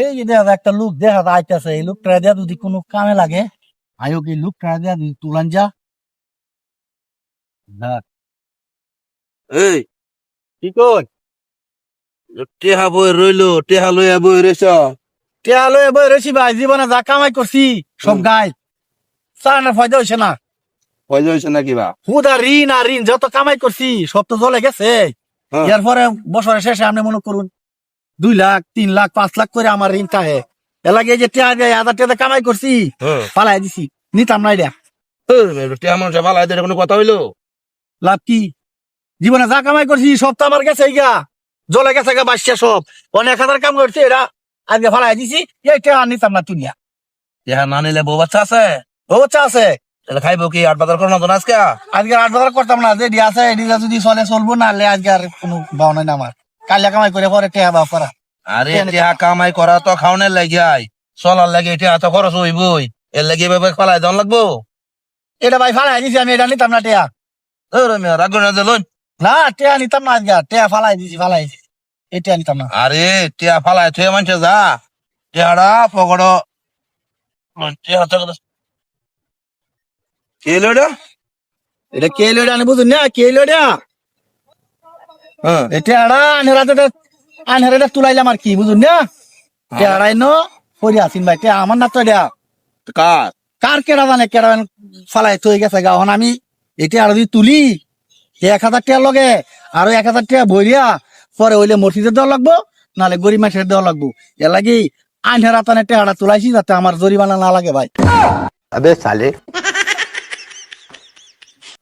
এই যে দেখা একটা লোক দেখা এই লোকটা দিয়া যদি কোনো কামে লাগে আয়োগ এই লোকটা দিয়া যদি তুলান যা। এই কি টেহা বই রইল টেহা লইয়া বই রইছ। টেহা বই রয়েছি ভাই জীবনে যা কামাই করছি সব। গাই। চার ফায়দা হয়েছে না। পয়সা হইছে না কিবা হুদা ঋণ আর ঋণ যত কামাই করছি সব তো জলে গেছে। হ্যাঁ। এরপরে বছরের শেষে আপনি মনে করুন দুই লাখ তিন লাখ পাঁচ লাখ করে আমার ঋণ থাকে এলাকে যে টেহা দিয়ে হাজার টাকা কামাই করছি হ্যাঁ। পালাই দিছি। নিতাম নাই দিয়া টেহা মানুষ ভালো এদের কোনো কথা হইল? লাভ কি? জীবনে যা কামাই করছি সব তো আমার গেছে গা। জলে গেছে গা বাসছে সব। অনেক হাজার কাম করছে এরা আজকে ফালাই দিছি এইটা আর নিতাম না তুলিয়া টেহা না নিলে বউ বাচ্চা আছে? ও বাচ্চা আছে। তাহলে খাইবো কি? আট বাজার করো না আজকে? আজকে আট বাজার করতাম না যে দিয়া আছে এদিকে যদি চলে চলবো না হলে আজকে আর কোনো বাও নাই না আমার। কালিয়া কামাই করে পরে টেহা বাও করা। আরে টেহা কামাই করা তো খাওনের লাগিয়াই চলার লাগে টেহা তো খরচ হইবই এর লাগে এভাবে ফলাই দন লাগবো। এটা ভাই ফালাই দিছি আমি এটা নিতাম না টেহা রাগ না যে লইন। না টেহা নিতাম না আজকে টেহা ফালাই দিছি ফালাই দিছি। এটা নিতাম না। আরে টেহা ফালাই থুয়ে মানুষে যা। টেহাটা পকড়। টেহা তো কে লইডা এটা কে লইডা আনি বুঝুন না? কে লইডা হ্যাঁ এটা আড়া আনহেরাতে আনহারে তুলাইলাম আর কি বুঝুন না? হ্যাঁ। তেরাই ন পরি আসিন ভাই আমার না তো দেয়া কার? কার কেডা জানে কেডা ফালাই থই গেছে গাহন আমি এটা আর যদি তুলি এক হাজার টাকা লগে আরও এক হাজার টাকা ভরিয়া পরে হইলে মসজিদের দেওয়া লাগবো নাহলে গরিব মানুষের দেওয়া লাগবো। এ লাগি আনহারা তানে টেহারা তুলাইছি যাতে আমার জরিমানা না লাগে ভাই। আবে সালে।